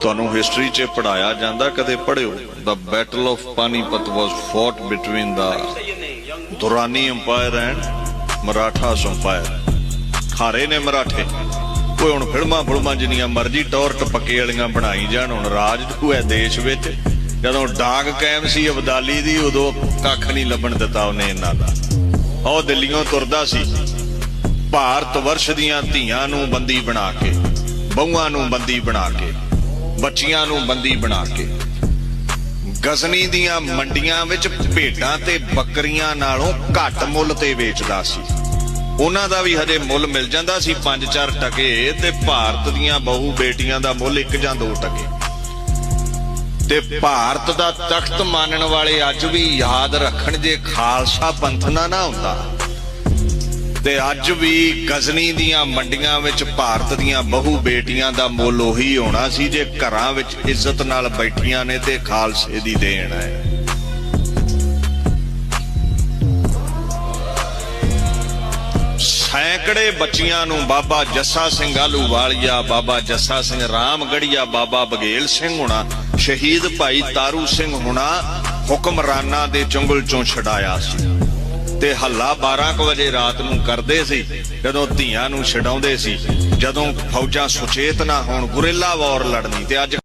ਤੁਹਾਨੂੰ ਹਿਸਟਰੀ 'ਚ ਪੜਾਇਆ ਜਾਂਦਾ, ਕਦੇ ਪੜਿਓ ਦਾ battle of Panipat was fought between the Durrani empire and Maratha empire ਖਾਰੇ ਨੇ ਮਰਾਠੇ। ਕੋਈ ਹੁਣ ਫਿਲਮਾਂ ਫਿਲਮਾਂ ਜਿੰਨੀਆਂ ਮਰਜ਼ੀ ਟੌਰ ਟਪੱਕੇ ਵਾਲੀਆਂ ਬਣਾਈ ਜਾਣ, ਹੁਣ ਰਾਜ ਹੋਇਆ ਦੇਸ਼ ਵਿੱਚ। ਜਦੋਂ ਡਾਂਗ ਕਾਇਮ ਸੀ ਅਬਦਾਲੀ ਦੀ, ਉਦੋਂ ਕੱਖ ਨਹੀਂ ਲੱਭਣ ਦਿੱਤਾ ਉਹਨੇ ਇਹਨਾਂ ਦਾ। ਉਹ ਦਿੱਲੀੋਂ ਤੁਰਦਾ ਸੀ। ਭਾਰਤ ਵਰਸ਼ ਦੀਆਂ ਧੀਆਂ ਨੂੰ ਬੰਦੀ ਬਣਾ ਕੇ, ਬਹੂਆਂ ਨੂੰ ਬੰਦੀ ਬਣਾ ਕੇ। ਬੱਚੀਆਂ ਨੂੰ ਬੰਦੀ ਬਣਾ ਕੇ। ਗਜ਼ਨੀ ਦੀਆਂ ਮੰਡੀਆਂ ਵਿੱਚ ਭੇਡਾਂ ਤੇ ਬੱਕਰੀਆਂ ਨਾਲੋਂ ਘੱਟ ਮੁੱਲ ਤੇ ਵੇਚਦਾ ਸੀ। ਉਹਨਾਂ ਦਾ ਵੀ ਹਜੇ ਮੁੱਲ ਮਿਲ ਜਾਂਦਾ ਸੀ 5-4 ਟਕੇ ਤੇ ਭਾਰਤ ਦੀਆਂ ਬਹੂ ਬੇਟੀਆਂ ਦਾ ਮੁੱਲ 1 ਜਾਂ 2 ਟਕੇ। ਤੇ ਭਾਰਤ ਦਾ ਤਖਤ ਮੰਨਣ ਵਾਲੇ ਅੱਜ ਵੀ ਯਾਦ ਰੱਖਣ ਜੇ ਖਾਲਸਾ ਪੰਥ ਨਾ ਨਾ ਹੁੰਦਾ। ਤੇ ਅੱਜ ਵੀ ਗਜ਼ਨੀ ਦੀਆਂ ਮੰਡੀਆਂ ਵਿੱਚ ਭਾਰਤ ਦੀਆਂ ਬਹੂ ਬੇਟੀਆਂ ਦਾ ਮੁੱਲ ਉਹੀ ਹੋਣਾ ਸੀ ਜੇ ਘਰਾਂ ਵਿੱਚ ਇੱਜ਼ਤ ਨਾਲ ਬੈਠੀਆਂ ਨੇ ਤੇ ਖਾਲਸੇ ਦੀ ਦੇਣ ਹੈ। ਸੈਂਕੜੇ ਬੱਚੀਆਂ ਨੂੰ ਬਾਬਾ ਜੱਸਾ ਸਿੰਘ ਆਲੂਵਾਲੀਆ ਬਾਬਾ ਜੱਸਾ ਸਿੰਘ ਰਾਮਗੜੀਆ, ਬਾਬਾ ਬਗੇਲ ਸਿੰਘ ਹੁਣਾ, ਸ਼ਹੀਦ ਭਾਈ ਤਾਰੂ ਸਿੰਘ ਹੁਣਾ ਹੁਕਮਰਾਨਾਂ ਦੇ ਚੁੰਗਲ ਚੋਂ ਛਡਾਇਆ ਸੀ। ਤੇ ਹੱਲਾ 12 ਕੁ ਵਜੇ ਰਾਤ ਨੂੰ ਕਰਦੇ ਸੀ, ਜਦੋਂ ਧੀਆਂ ਨੂੰ ਛਡਾਉਂਦੇ ਸੀ। ਜਦੋਂ ਫੌਜਾਂ ਸੁਚੇਤ ਨਾ ਹੋਣ, ਗੁਰੇਲਾ ਵਾਰ ਲੜਨੀ ਤੇ ਅੱਜ